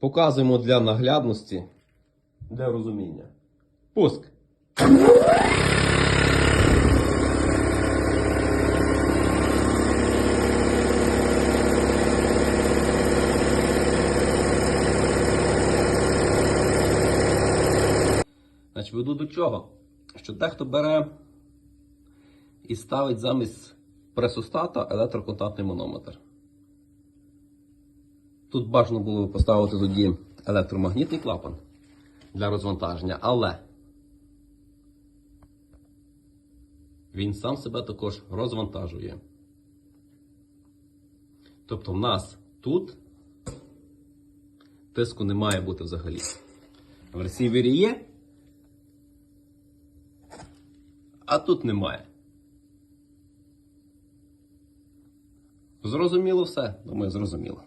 Показуємо для наглядності, для розуміння. Пуск. Значить, веду до чого? Що дехто бере і ставить замість пресостата електроконтактний манометр. Тут бажано було поставити тоді електромагнітний клапан для розвантаження, але він сам себе також розвантажує. Тобто в нас тут тиску не має бути взагалі. В ресівері є, а тут немає. Зрозуміло все? Думаю, зрозуміло.